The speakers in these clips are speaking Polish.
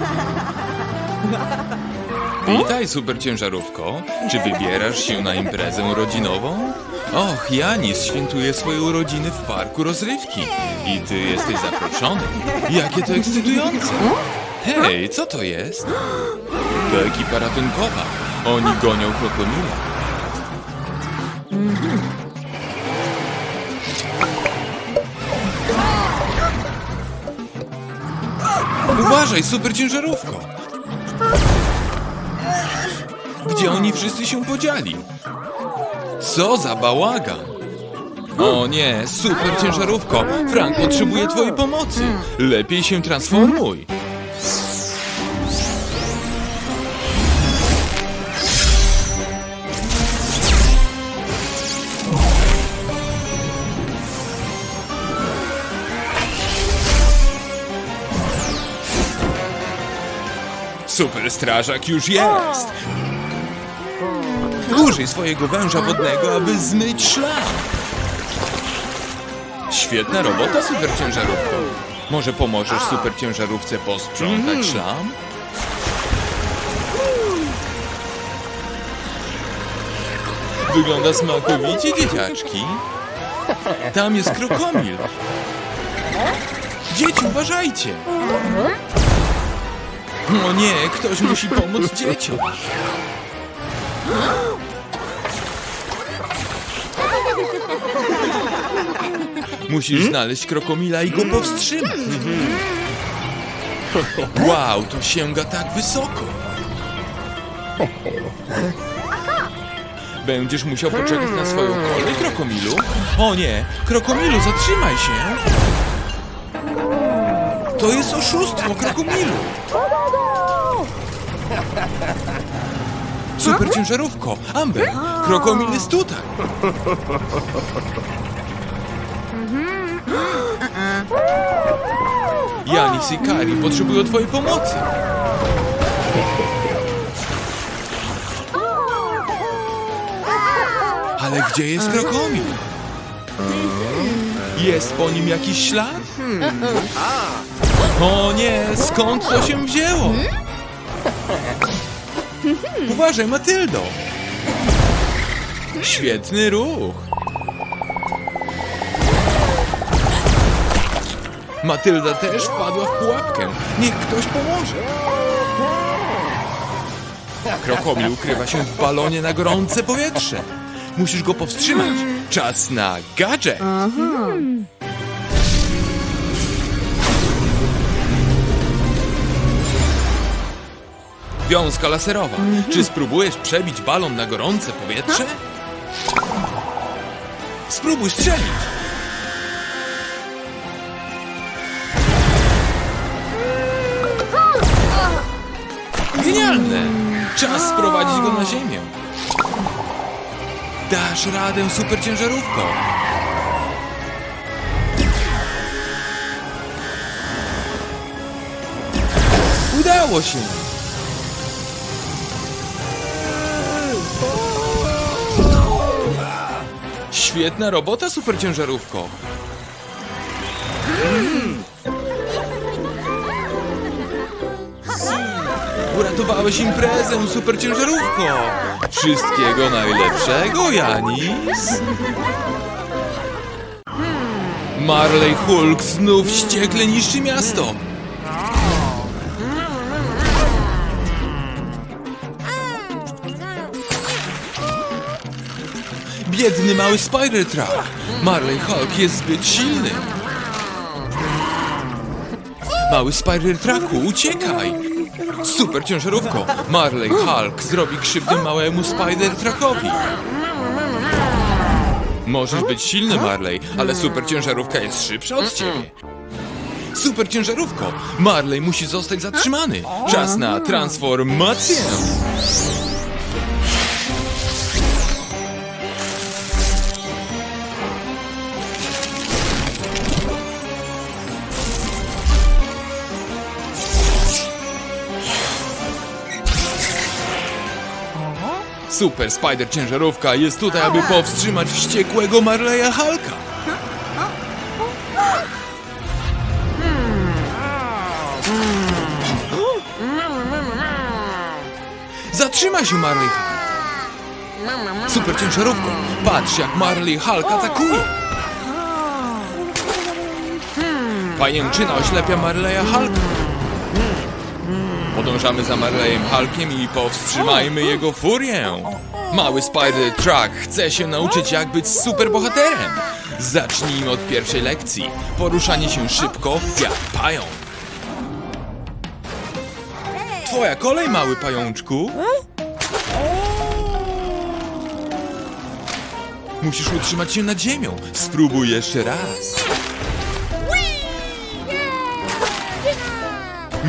Witaj, super ciężarówko. Czy wybierasz się na imprezę rodzinową? Och, Janis świętuje swoje urodziny w parku rozrywki. I ty jesteś zaproszony. Jakie to ekscytujące. Hej, co to jest? To ekipa ratunkowa. Oni gonią krokomila. Uważaj, super ciężarówko! Gdzie oni wszyscy się podzieli? Co za bałagan! O nie, super ciężarówko! Frank potrzebuje twojej pomocy! Lepiej się transformuj! Super strażak już jest! Użyj swojego węża wodnego, aby zmyć szlam! Świetna robota, super ciężarówko! Może pomożesz super ciężarówce posprzątać szlam? Wygląda smakowicie, dzieciaczki. Tam jest krokomil. Dzieci, uważajcie! O nie, ktoś musi pomóc dzieciom. Musisz znaleźć krokomila i go powstrzymać. Wow, to sięga tak wysoko. Będziesz musiał poczekać na swoją kolej, krokomilu. O nie, krokomilu, zatrzymaj się. To jest oszustwo, krokomilu. Super ciężarówko! Amber! Krokomil jest tutaj! Janis i Kari potrzebują twojej pomocy! Ale gdzie jest krokomil? Jest po nim jakiś ślad? O nie, skąd to się wzięło? Uważaj, Matyldo! Świetny ruch! Matylda też wpadła w pułapkę. Niech ktoś pomoże. Krokomil ukrywa się w balonie na gorące powietrze. Musisz go powstrzymać. Czas na gadżet. Wiązka laserowa. Czy spróbujesz przebić balon na gorące powietrze? Spróbuj strzelić. Genialne! Czas sprowadzić go na ziemię. Dasz radę super ciężarówką. Udało się! Świetna robota, super ciężarówko! Uratowałeś imprezę, super ciężarówko! Wszystkiego najlepszego, Janis! Marley Hulk znów wściekle niszczy miasto! Biedny mały Spider Truck! Marley Hulk jest zbyt silny! Mały Spider Trucku, uciekaj! Super ciężarówko! Marley Hulk zrobi krzywdę małemu Spider Truckowi! Możesz być silny, Marley, ale super ciężarówka jest szybsza od ciebie. Super ciężarówko! Marley musi zostać zatrzymany! Czas na transformację! Super Spider ciężarówka jest tutaj, aby powstrzymać wściekłego Marleya Hulka. Zatrzymaj się, Marley Hulk! Super ciężarówko! Patrz, jak Marley Hulk atakuje! Pajęczyna oślepia Marleya Hulka. Podążamy za Marleyem Hulkiem i powstrzymajmy jego furię. Mały Spider Truck chce się nauczyć jak być superbohaterem. Zacznijmy od pierwszej lekcji. Poruszanie się szybko jak pająk. Twoja kolej, mały pajączku. Musisz utrzymać się nad ziemią. Spróbuj jeszcze raz.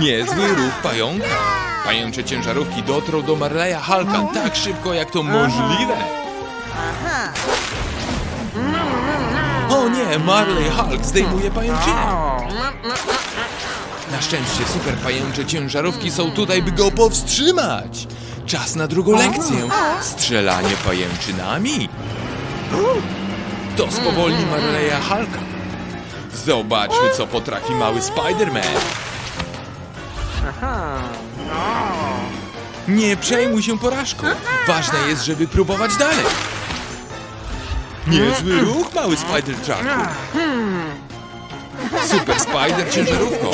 Niezły ruch pająka. Pajęcze ciężarówki dotrą do Marleya Hulka tak szybko, jak to możliwe. O nie, Marley Hulk zdejmuje pajęczynę. Na szczęście super pajęcze ciężarówki są tutaj, by go powstrzymać. Czas na drugą lekcję. Strzelanie pajęczynami. To spowolni Marleya Hulka. Zobaczmy, co potrafi mały Spider-Man. Nie przejmuj się porażką. Ważne jest, żeby próbować dalej. Niezły ruch, mały Spider Trucku. Super Spider ciężarówko.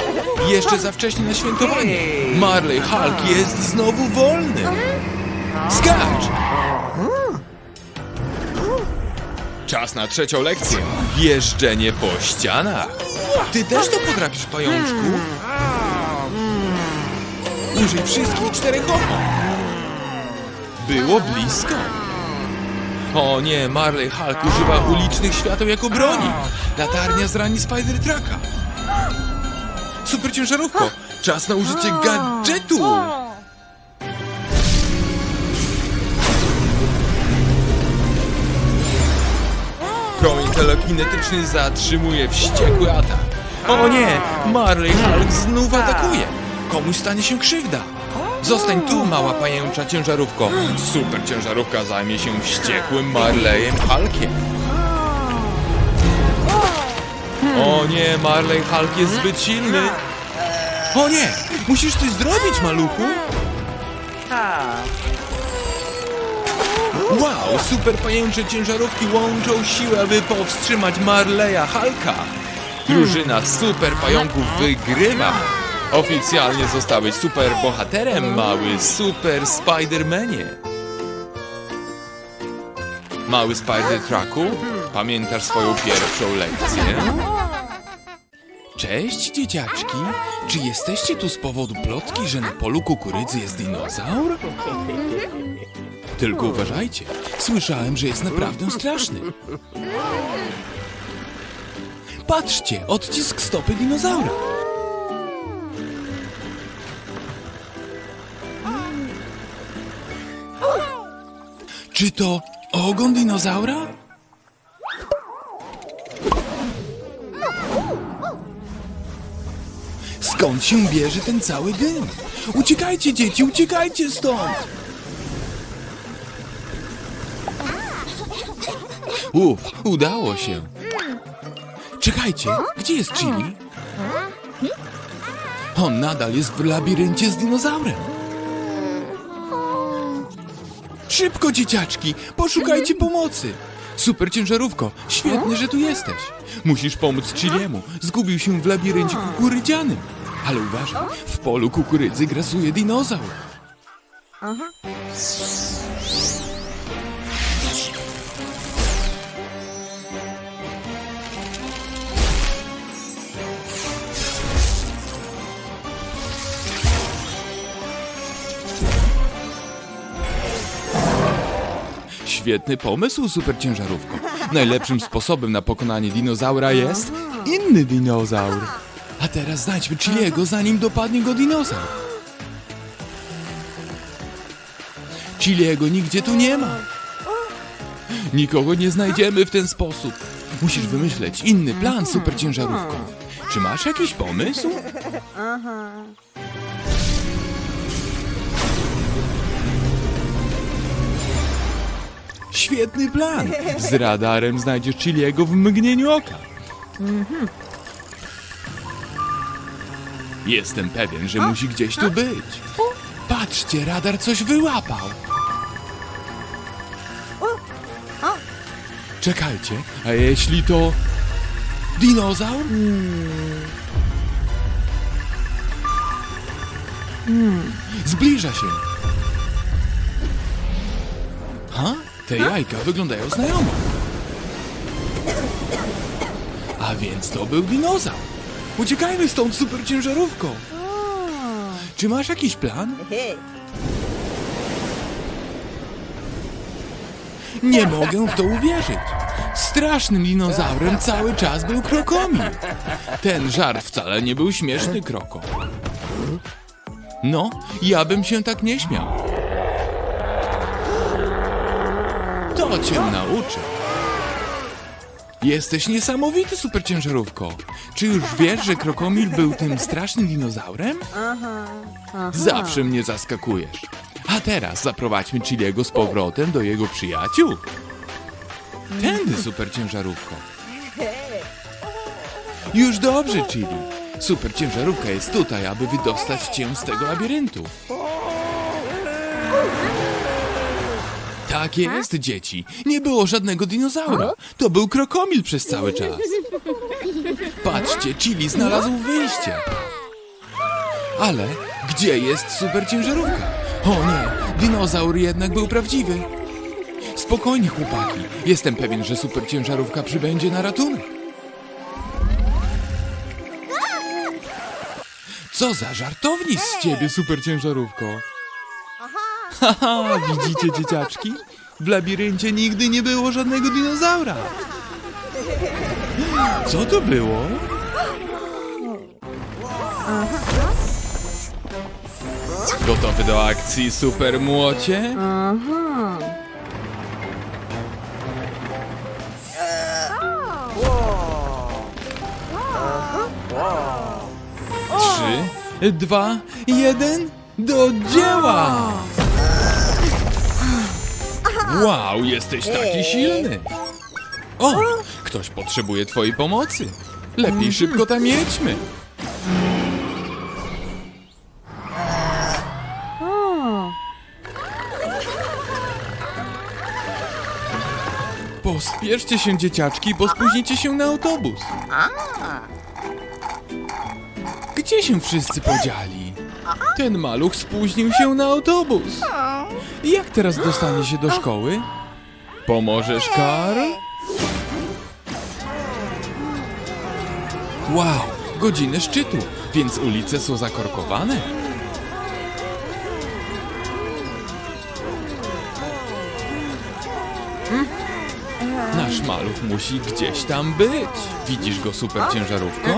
Jeszcze za wcześnie na świętowanie. Marley Hulk jest znowu wolny. Skacz! Czas na trzecią lekcję. Jeżdżenie po ścianach. Ty też to potrafisz, pajączku? Użyj wszystkich czterech opon. Było blisko. O nie, Marley Hulk używa ulicznych świateł jako broni. Latarnia zrani Spider Trucka. Super ciężarówko, czas na użycie gadżetu. Promień telekinetyczny zatrzymuje wściekły atak. O nie, Marley Hulk znów atakuje. Komuś stanie się krzywda. Zostań tu, mała pajęcza ciężarówko. Super ciężarówka zajmie się wściekłym Marleyem Hulkiem. O nie, Marley Hulk jest zbyt silny. O nie, musisz coś zrobić, maluchu. Wow, super pajęcze ciężarówki łączą siłę, aby powstrzymać Marleya Hulka. Drużyna super pająków wygrywa. Oficjalnie zostałeś super bohaterem, mały super Spidermanie. Mały Spider Trucku, pamiętasz swoją pierwszą lekcję? Cześć, dzieciaczki. Czy jesteście tu z powodu plotki, że na polu kukurydzy jest dinozaur? Tylko uważajcie, słyszałem, że jest naprawdę straszny. Patrzcie, odcisk stopy dinozaura. Czy to ogon dinozaura? Skąd się bierze ten cały dym? Uciekajcie, dzieci, uciekajcie stąd! Uf, udało się. Czekajcie, gdzie jest Chili? On nadal jest w labiryncie z dinozaurem. Szybko, dzieciaczki, poszukajcie pomocy. Super ciężarówko, świetnie, że tu jesteś. Musisz pomóc Chiliemu. Zgubił się w labiryncie kukurydzianym. Ale uważaj, w polu kukurydzy grasuje dinozaur. Świetny pomysł, super ciężarówko. Najlepszym sposobem na pokonanie dinozaura jest inny dinozaur. A teraz znajdźmy Chiliego, zanim dopadnie go dinozaur. Chiliego nigdzie tu nie ma. Nikogo nie znajdziemy w ten sposób. Musisz wymyśleć inny plan, super ciężarówko. Czy masz jakiś pomysł? Świetny plan! Z radarem znajdziesz Chiliego w mgnieniu oka. Jestem pewien, że musi gdzieś tu być. Patrzcie, radar coś wyłapał. Czekajcie, a jeśli to dinozaur? Zbliża się. Te jajka wyglądają znajomo. A więc to był dinozaur. Uciekajmy stąd super ciężarówką. Czy masz jakiś plan? Nie mogę w to uwierzyć. Strasznym dinozaurem cały czas był krokomil. Ten żart wcale nie był śmieszny, kroko. No, ja bym się tak nie śmiał. To cię nauczę. Jesteś niesamowity, superciężarówko. Czy już wiesz, że krokomil był tym strasznym dinozaurem? Zawsze mnie zaskakujesz. A teraz zaprowadźmy Chiliego z powrotem do jego przyjaciół. Tędy, superciężarówko. Już dobrze, Chili. Superciężarówka jest tutaj, aby wydostać cię z tego labiryntu. Tak jest, dzieci. Nie było żadnego dinozaura. To był krokomil przez cały czas. Patrzcie, Chili znalazł wyjście. Ale gdzie jest superciężarówka? O nie, dinozaur jednak był prawdziwy. Spokojnie, chłopaki. Jestem pewien, że superciężarówka przybędzie na ratunek. Co za żartownik z ciebie, superciężarówko. Haha, widzicie, dzieciaczki? W labiryncie nigdy nie było żadnego dinozaura. Co to było? Gotowy do akcji, super młocie? Trzy, dwa, jeden, do dzieła! Wow, jesteś taki silny! O, ktoś potrzebuje twojej pomocy. Lepiej szybko tam jedźmy. Pospieszcie się, dzieciaczki, bo spóźnicie się na autobus. Gdzie się wszyscy podzieli? Ten maluch spóźnił się na autobus. Jak teraz dostanie się do szkoły? Pomożesz, Karl? Wow, godziny szczytu, więc ulice są zakorkowane. Nasz maluch musi gdzieś tam być. Widzisz go, super ciężarówko?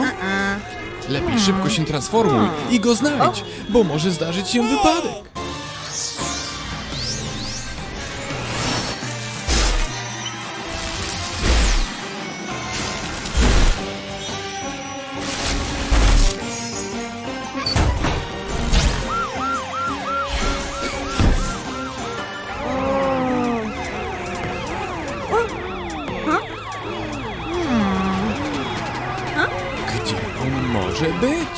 Lepiej szybko się transformuj i go znajdź, bo może zdarzyć się wypadek. Może być?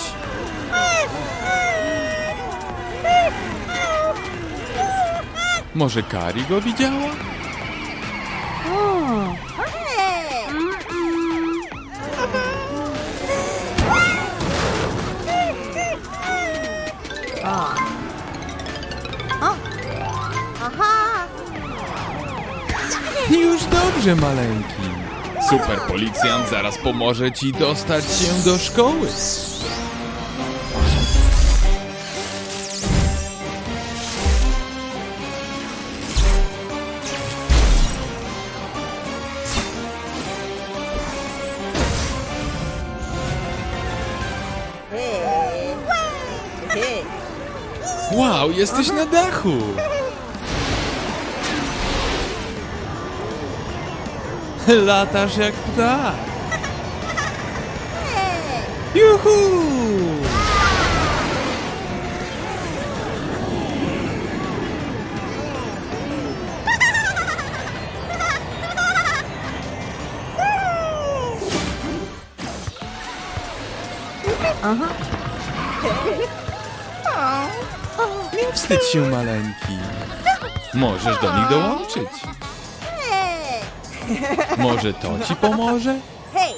Może Kari go widziała? Już dobrze, maleńki. Super policjant zaraz pomoże ci dostać się do szkoły. Wow, jesteś na dachu! Latasz jak ptak! Juhu! Nie wstydź się, maleńki. Możesz do nich dołączyć. Może to ci pomoże? Hey!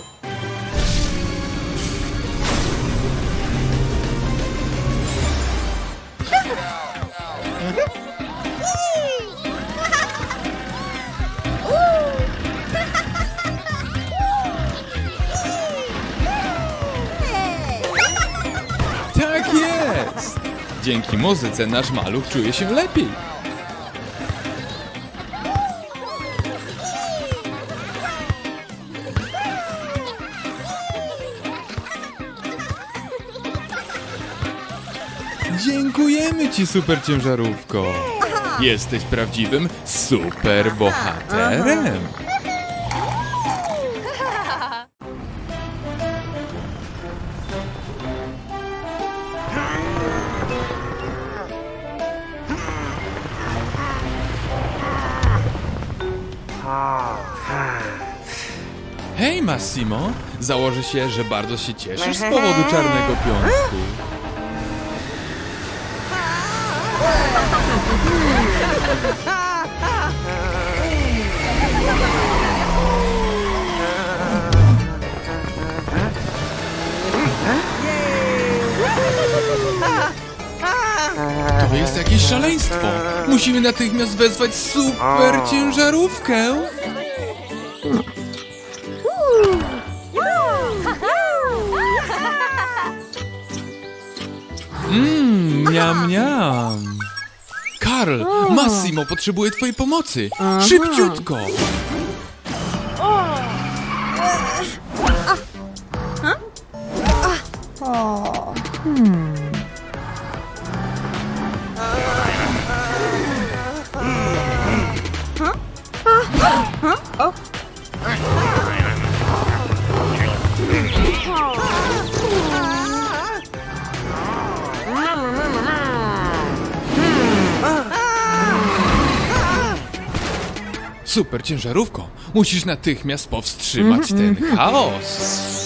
Tak jest! Dzięki muzyce nasz maluch czuje się lepiej. Ci, super ciężarówko. Jesteś prawdziwym super bohaterem. Hej Massimo, założę się, że bardzo się cieszysz z powodu Czarnego Piątku. To jest jakieś szaleństwo. Musimy natychmiast wezwać super ciężarówkę. Mmm, miam, miam. Karl, Massimo potrzebuje twojej pomocy. Szybciutko. Super ciężarówko, musisz natychmiast powstrzymać ten chaos.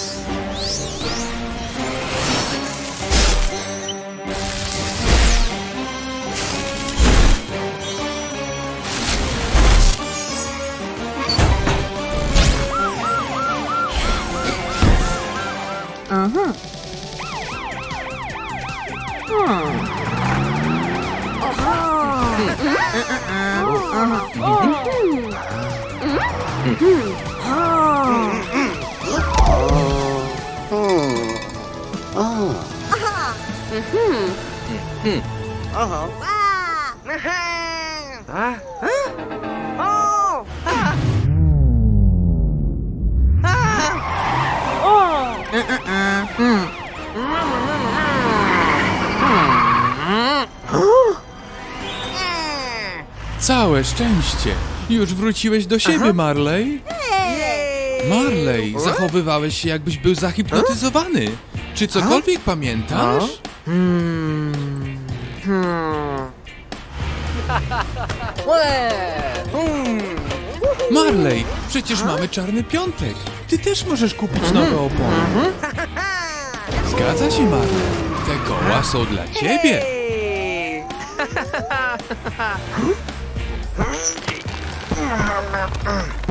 Całe szczęście. Już wróciłeś do siebie, Marley. Marley, zachowywałeś się jakbyś był zahipnotyzowany. Czy cokolwiek pamiętasz? Marley, przecież mamy czarny piątek. Ty też możesz kupić nowe opony. Zgadza się, Marley. Te koła są dla ciebie.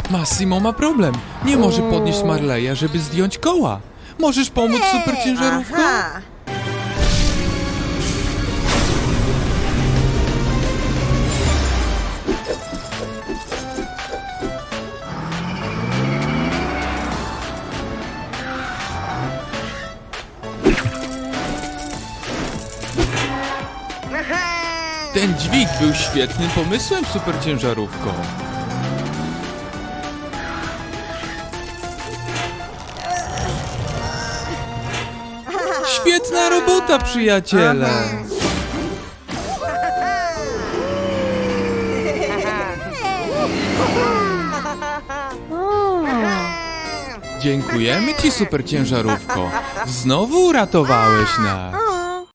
Massimo ma problem. Nie może podnieść Marleya, żeby zdjąć koła. Możesz pomóc super ciężarówką? Aha. Ten dźwig był świetnym pomysłem, super ciężarówko. Świetna robota, przyjaciele! Dziękujemy ci, super ciężarówko. Znowu uratowałeś nas.